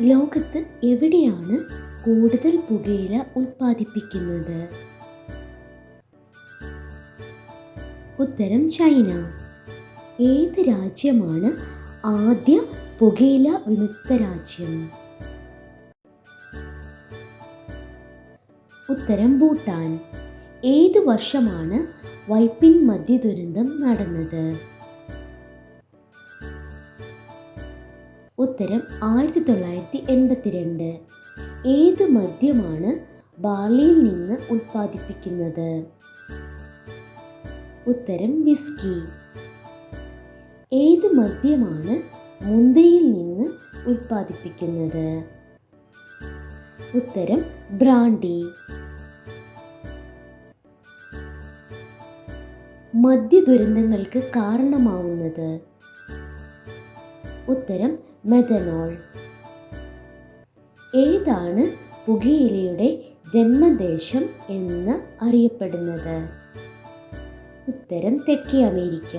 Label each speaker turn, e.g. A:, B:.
A: ലോകത്ത് എവിടെയാണ് കൂടുതൽ പുകയില ഉൽപ്പാദിപ്പിക്കുന്നത്? ഉത്തരം ചൈന. ഏത് രാജ്യമാണ് ആദ്യ പുകയില വിമുക്ത രാജ്യം? ഉത്തരം ഭൂട്ടാൻ. ഏത് വർഷമാണ് വൈപ്പിൻ മദ്യ ദുരന്തം നടന്നത്? ഉത്തരം ആയിരത്തി തൊള്ളായിരത്തി എൺപത്തിരണ്ട് ഏത് മദ്യമാണ് ബാർലിയിൽ നിന്ന് ഉൽപ്പാദിപ്പിക്കുന്നത്? ഉത്തരം വിസ്കി. ഏത് മദ്യമാണ് മുന്തിരിയിൽ നിന്ന് ഉൽപ്പാദിപ്പിക്കുന്നത്? ഉത്തരം ബ്രാണ്ടി. മദ്യ ദുരന്തങ്ങൾക്ക് കാരണമാവുന്നത് ഉത്തരം മെഥനോൾ. ഏതാണ് പുകയിലയുടെ ജന്മദേശം എന്ന് അറിയപ്പെടുന്നത്? ഉത്തരം തെക്കേ അമേരിക്ക.